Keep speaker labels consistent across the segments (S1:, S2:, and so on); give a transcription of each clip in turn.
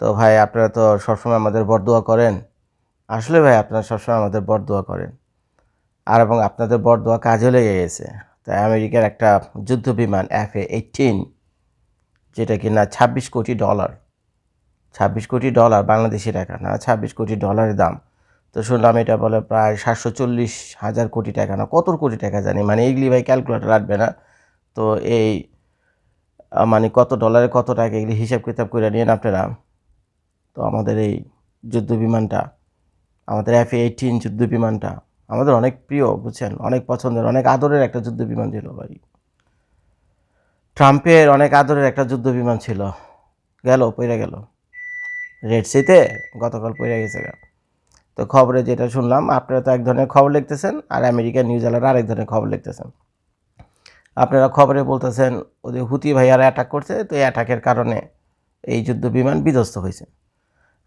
S1: তো ভাই, আপনারা তো সবসময় আমাদের বরদোয়া করেন। আসলে ভাই, আপনারা সবসময় আমাদের বরদোয়া করেন। আর এবং আপনাদের বরদোয়া কাজে লেগে গেছে। তাই আমেরিকার একটা যুদ্ধ বিমান এফ এ এইটিন যেটা কিনা ছাব্বিশ কোটি ডলার, ছাব্বিশ কোটি ডলার বাংলাদেশি টাকা না, ছাব্বিশ কোটি ডলারের দাম। তো শুনলাম এটা বলে প্রায় সাতশো চল্লিশ হাজার কোটি টাকা না, কত কোটি টাকা জানি। মানে এগুলি ভাই ক্যালকুলেটার আসবে না। তো এই মানে কত ডলারে কত টাকা এগুলি হিসাব কিতাব করে নিন আপনারা। তো আমাদের এই যুদ্ধ বিমানটা, আমাদের এফ এইটিন যুদ্ধ বিমানটা আমাদের অনেক প্রিয়, বুঝছেন? অনেক পছন্দের, অনেক আদরের একটা যুদ্ধ বিমান ছিল ভাই। ট্রাম্পের অনেক আদরের একটা যুদ্ধ বিমান ছিল। গেল, পইরা গেল। রেড সিতে গতকাল পইরা গেছে গা। তো খবরে যেটা শুনলাম, আপনারা তো এক ধরনের খবর লিখতেছেন আর আমেরিকার নিউজ আলার আরেক ধরনের খবর লিখতেছেন। আপনারা খবরে বলতেছেন, ওদের হুতি ভাইয়ারা অ্যাটাক করছে, তো এই অ্যাটাকের কারণে এই যুদ্ধ বিমান বিধ্বস্ত হয়েছে।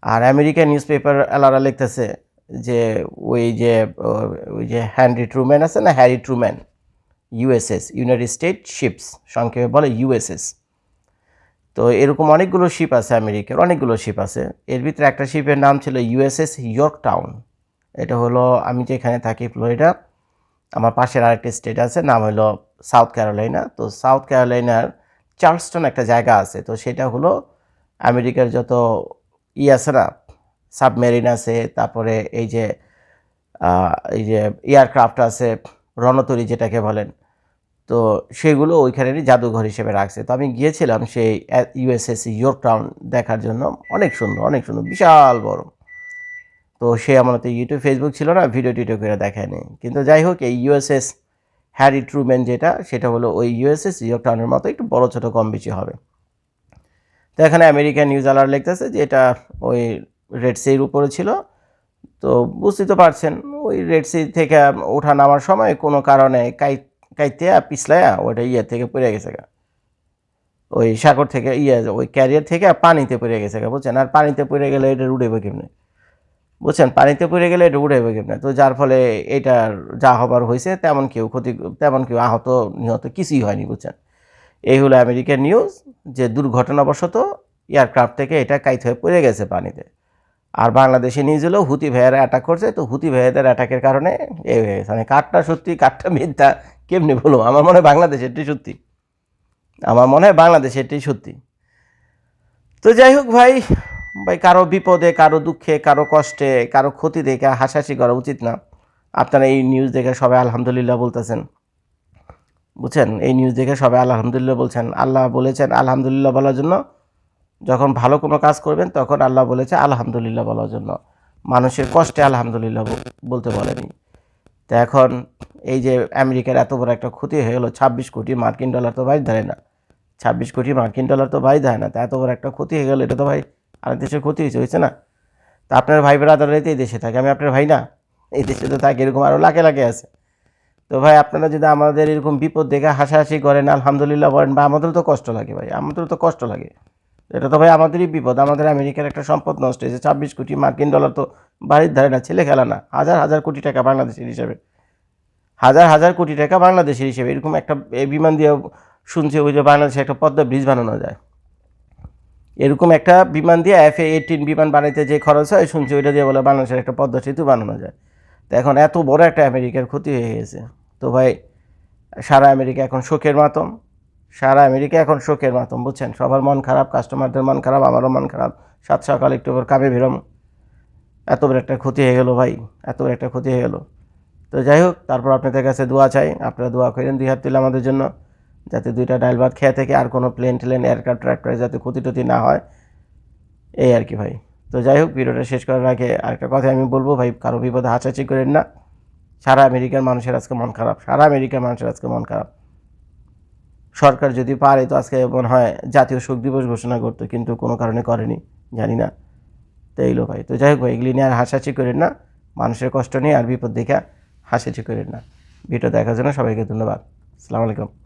S1: আর আমেরিকান নিউজ পেপার আলারা লিখতেছে যে ওই যে ওই যে হ্যানরি ট্রুম্যান আছে না, Harry Truman USS United State ships সংক্ষেপে বলে ইউএসএস তো এরকম অনেকগুলো শিপ আছে আমেরিকার, অনেকগুলো শিপ আছে। এর ভিতরে একটা শিপের নাম ছিল ইউএসএস ইয়র্ক টাউন এটা হলো, আমি যেখানে থাকি ফ্লোরিডা, আমার পাশের আরেকটা স্টেট আছে, নাম হলো সাউথ ক্যারোলাইনা তো সাউথ ক্যারোলাইনার চার্লসটন একটা জায়গা আছে, তো সেটা হলো আমেরিকার যত ই সাবমেরিন আছে, তারপরে এই যে এই যে এয়ারক্রাফট আছে, রণতরী যেটাকে বলেন, তো সেগুলো ওইখানেরই জাদুঘর হিসেবে রাখছে। তো আমি গিয়েছিলাম সেই ইউএসএস ইয়র্ক টাউন দেখার জন্য, অনেক সুন্দর অনেক সুন্দর, বিশাল বড়। তো সে আমার তো ইউটিউব, ফেসবুক ছিল না, ভিডিও টিডিও করে দেখায়নি। কিন্তু যাই হোক, এই ইউএসএস হ্যারি ট্রুম্যান যেটা, সেটা হলো ওই ইউএসএস ইয়র্ক টাউনের মতো, একটু বড় ছোটো, কম বেশি হবে। তো এখানে আমেরিকান নিউজ আলার লিখতেছে যে এটা ওই রেড সির উপরে ছিল। তো বুঝতেই তো পারছেন, ওই রেড সি থেকে ওঠা নামার সময় কোনো কারণে কাই কাইতে পিছলায়া ওইটা ইয়ে থেকে পড়ে গেছে গা। ওই সাগর থেকে ইয়ে ওই ক্যারিয়ার থেকে পানিতে পড়ে গেছে গা, বুঝছেন? আর পানিতে পড়ে গেলে এটা উড়েবে কেমনে? বুঝছেন? পানিতে পড়ে গেলে এটা উড়েবে কেমনে? তো যার ফলে এটার যা হবার হয়েছে তেমন কেউ ক্ষতি, তেমন কেউ আহত, নিহত কিছুই হয়নি, বুঝছেন? এই হলো আমেরিকার নিউজ যে দুর্ঘটনাবশত এয়ারক্রাফট থেকে এটা কাইত হয়ে পড়ে গেছে পানিতে। আর বাংলাদেশে নিউজ হলো হুতি ভাইয়ারা অ্যাটাক করছে, তো হুতি ভাইয়াদের অ্যাটাকের কারণে এই হয়ে গেছে। মানে কাঠটা সত্যি কাঠটা মিথ্যা, কেমনি বলো আমার মনে হয় বাংলাদেশেরটাই সত্যি। আমার মনে হয় বাংলাদেশেরটাই সত্যি। তো যাই হোক ভাই ভাই কারও বিপদে, কারও দুঃখে, কারও কষ্টে, কারও ক্ষতি দেখে হাসাহাসি করা উচিত না। আপনারা এই নিউজ দেখে সবাই আলহামদুলিল্লাহ বলতেছেন। বুঝছেন? এই নিউজ দেখে সবাই আলহামদুলিল্লাহ বলছেন। আল্লাহ বলেছেন আলহামদুলিল্লাহ বলার জন্য। যখন ভালো কোনো কাজ করবেন, তখন আল্লাহ বলেছে আলহামদুলিল্লাহ বলার জন্য। মানুষের কষ্টে আলহামদুলিল্লাহ বলতে বলেনি। তো এখন এই যে আমেরিকার এত বড় একটা ক্ষতি হয়ে গেলো, ছাব্বিশ কোটি মার্কিন ডলার তো ভাই দেয় না। ছাব্বিশ কোটি মার্কিন ডলার তো ভাই দেয় না। তো এত বড় একটা ক্ষতি হয়ে গেলো, এটা তো ভাই আরেক দেশের ক্ষতি হয়েছে হয়েছে না? তা আপনার ভাই বেড়াদারা তো এই দেশে থাকে, আমি আপনার ভাই না। এই দেশে তো থাকে, এরকম আরও লাখে লাখে আছে। তো ভাই, আপনারা যদি আমাদের এরকম বিপদ দেখে হাসাহাসি করেন, আলহামদুলিল্লাহ বলেন, বা আমাদেরও তো কষ্ট লাগে ভাই, আমাদেরও তো কষ্ট লাগে। এটা তো ভাই আমাদেরই বিপদ, আমাদের আমেরিকার একটা সম্পদ নষ্ট হয়েছে, ছাব্বিশ কোটি মার্কিন ডলার তো বাড়ির ধারে না, ছেলে খেলা না, হাজার হাজার কোটি টাকা বাংলাদেশের হিসাবে। হাজার হাজার কোটি টাকা বাংলাদেশের হিসেবে, এরকম একটা বিমান দিয়ে শুনছি ওই যে বাংলাদেশে একটা পদ্মা ব্রিজ বানানো যায়। এরকম একটা বিমান দিয়ে এফ এ এইটিন বিমান বানাইতে যে খরচ হয়, শুনছি ওইটা দিয়ে বলে বাংলাদেশের একটা পদ্মা সেতু বানানো যায়। তো এখন এত বড় একটা আমেরিকার ক্ষতি হয়ে গেছে। তো ভাই, সারা আমেরিকা এখন শোকের মাতম। সারা আমেরিকা এখন শোকের মাতম, বুঝছেন? সবার মন খারাপ কাস্টমারদের মন খারাপ, আমারও মন খারাপ। সাত সকাল একটু কামে বেরোম এত বড় একটা ক্ষতি হয়ে গেলো ভাই, এত বড় একটা ক্ষতি হয়ে গেলো। তো যাই হোক, তারপর আপনাদের কাছে দোয়া চাই। আপনারা দোয়া করেন, দুই হাত তুলে আমাদের জন্য, যাতে দুইটা ডাইল ভাত খেয়ে থেকে আর কোনো প্লেন টেলেন এয়ারক্রাফট ট্র্যাক্টরে যাতে ক্ষতি টতি না হয়। এই আর কি ভাই। তো যাই হোক, ভিডিওটা শেষ করার আগে আরেকটা কথা আমি বলব ভাই, কারও বিপদে হাসাহাসি করেন না। সারা আমেরিকার মানুষের আজকে মন খারাপ, সারা আমেরিকার মানুষের আজকে মন খারাপ। সরকার যদি পারে তো আজকে মনে হয় জাতীয় শোক দিবস ঘোষণা করতো, কিন্তু কোনো কারণে করেনি, জানি না। তো এইলো ভাই, তো যাই হোক ভাই, এগুলি নিয়ে আর হাসাহাসি করেন না, মানুষের কষ্ট নিয়ে আর বিপদ দেখা হাসাহাসি করেন না। ভিডিও দেখার জন্য সবাইকে ধন্যবাদ। আসসালামু আলাইকুম।